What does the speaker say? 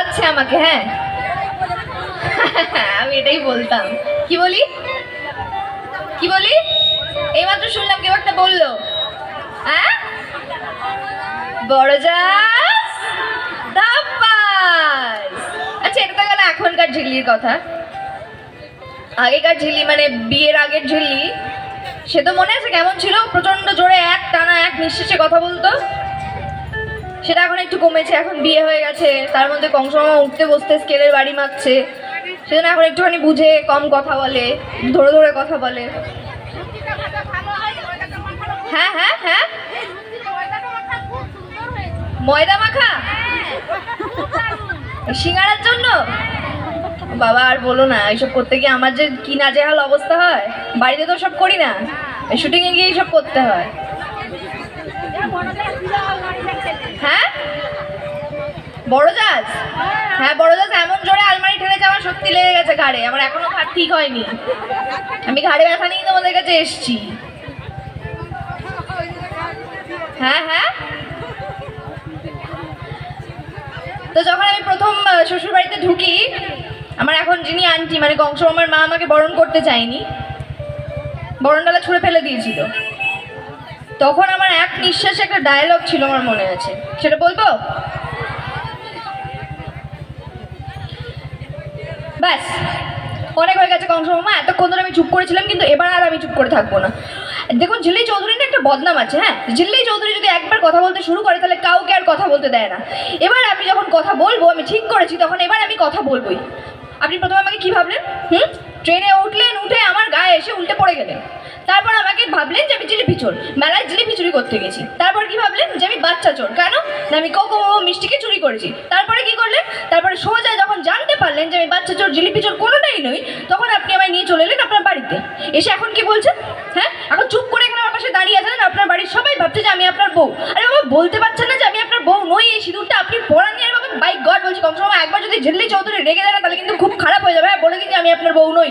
বলাচ্ছে আমাকে হ্যাঁ। আমি এটাই বলতাম। কি বলি? কি বলি? এইমাত্র শুনলাম কেউ একটা বলল। হ্যাঁ? বড় জাস আচ্ছা এটা তো গেল এখনকার ঝিল্লির কথা। আগেকার ঝিল্লি মানে বিয়ের আগের ঝিল্লি। সে তো মনে আছে কেমন ছিল? প্রচণ্ড জোরে এক টানা এক নিঃশ্বাসে কথা বলতো। সেটা এখন একটু কমেছে, এখন বিয়ে হয়ে গেছে, তার মধ্যে কংস মামা উঠতে বসতে স্কেলের বাড়ি মারছে, সেজন্য এখন একটুখানি বুঝে, কম কথা বলে, ধরে ধরে কথা বলে। হ্যাঁ হ্যাঁ হ্যাঁ। ময়দা মাখা? সিঙ্গারার জন্য? বাবা, আর বলো না, এইসব করতে গিয়ে আমার যে কি নাজেহাল অবস্থা হয়, বাড়িতে তো সব করি না শুটিংয়ে গিয়ে সব করতে হ্যাঁ। বড় জাজ হ্যাঁ বড় জাজ এমন জোরে আলমারি ঠেলেছে আমার সত্যি লেগে গেছে ঘাড়ে। আমার এখনও ঘাট ঠিক হয়নি। আমি ঘাড়ে ব্যথা নিয়ে তোমাদের কাছে এসছি। হ্যাঁ হ্যাঁ? তো যখন আমি প্রথম শ্বশুর বাড়িতে ঢুকি, আমার এখন যিনি আন্টি মানে কংস আমার মা আমাকে বরণ করতে চায়নি, বরণডালা ছুঁড়ে ফেলে দিয়েছিল। তখন আমার এক নিঃশ্বাসে একটা ডায়লগ ছিল আমার মনে আছে। সেটা বলব? ব্যাস। অনেক হয়ে গেছে কংস এতক্ষণ ধরে আমি চুপ করেছিলাম, কিন্তু এবার আর আমি চুপ করে থাকব না। দেখুন, ঝিল্লি চৌধুরী না একটা বদনাম আছে হ্যাঁ? ঝিল্লি চৌধুরী যদি একবার কথা বলতে শুরু করে, তাহলে কাউকে আর কথা বলতে দেয় না। এবার আমি যখন কথা বলব, আমি ঠিক করেছি, তখন এবার আমি কথা বলবোই। আপনি প্রথমে আমাকে কী ভাবলেন? হুম? ট্রেনে উঠলেন, উঠে আমার গায়ে এসে উল্টে পড়ে গেলেন। তারপর আমাকে ভাবলেন যে আমি জিলিপি মেলায় জিলিপি চুরি করতে গেছি। তারপর কি ভাবলেন? যে আমি বাচ্চা চোর। কেন? না, আমি কোকো মিষ্টিকে চুরি করেছি। তারপরে কি করলেন তারপরে সোজা যখন পারলেন যে আমি বাচ্চা চোর, জিলিপি চোর কোনোটাই নই। তখন আপনি আমায় নিয়ে চলে এলেন আপনার বাড়িতে। এসে এখন কি বলছেন? হ্যাঁ? এখন চুপ করে এখানে আমার পাশে দাঁড়িয়ে আছেন আপনার বাড়ির সবাই ভাবছে যে আমি আপনার বউ। আরে বাবা, বলতে পারছেন না যে আমি আপনার বউ নই। এই সিঁদুরটা আপনি পড়া নিয়ে বাবা বাই গড বলছি কম সময় একবার যদি ঝিল্লি চৌধুরী রেগে যায় না, তাহলে কিন্তু খুব খারাপ হয়ে যাবে। হ্যাঁ বলে দিন যে আমি আপনার বউ নই।